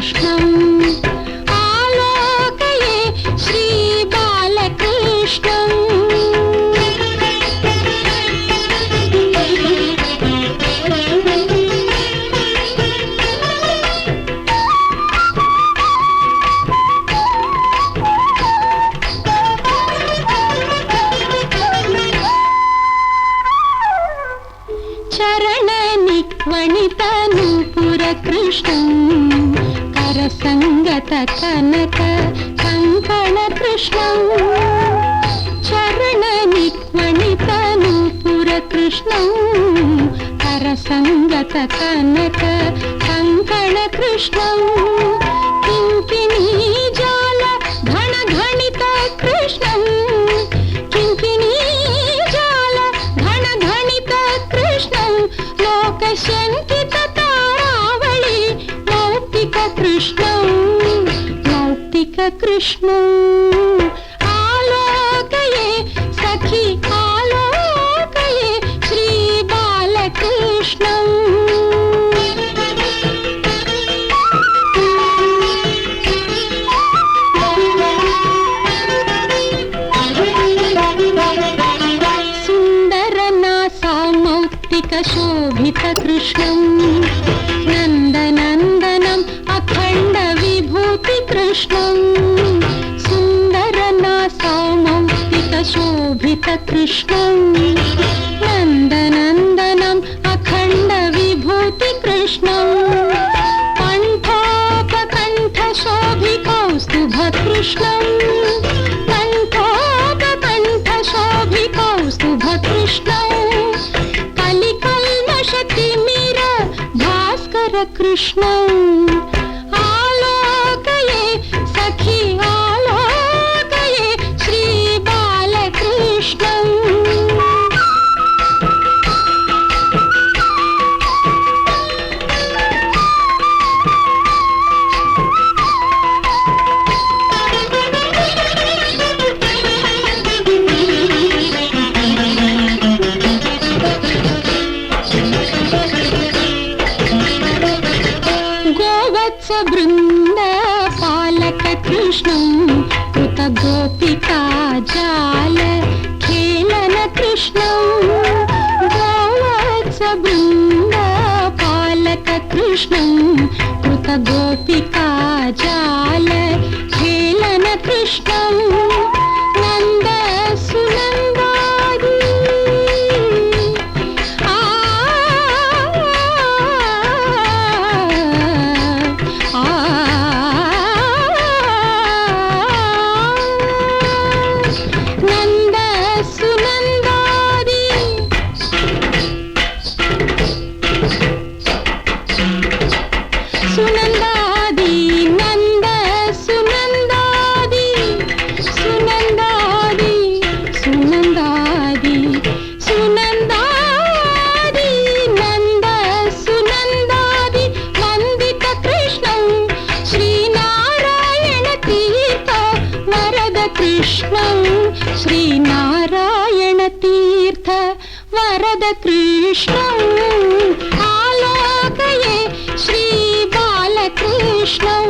कृष्णम् సంగత కనక కంకణ కృష్ణం చరణ నిక్మణితను పురకృష్ణం హరసంగత కనక కంకణ కృష్ణం కింకిణీ జాల ఘన కృష్ణ. ఆలోకయే సఖి ఆలోకయే శ్రీ బాలకృష్ణ. సుందర నా సామౌక్తిక శోభిత కృష్ణం. कण्ठोपकण्ठशोभिकौस्तुभकृष्णम् कण्ठोपकण्ठशोभिकौस्तुभकृष्णम् कलिकल्मषतिमिर भास्कर कृष्णं कृतगोपिका जाल खेलन कृष्णं गावाच बृन्द पालक कृष्णं कृतगोपिका जाल। వరద కృష్ణం శ్రీనారాయణ తీర్థ వరద కృష్ణం ఆలోకయే శ్రీ బాలకృష్ణం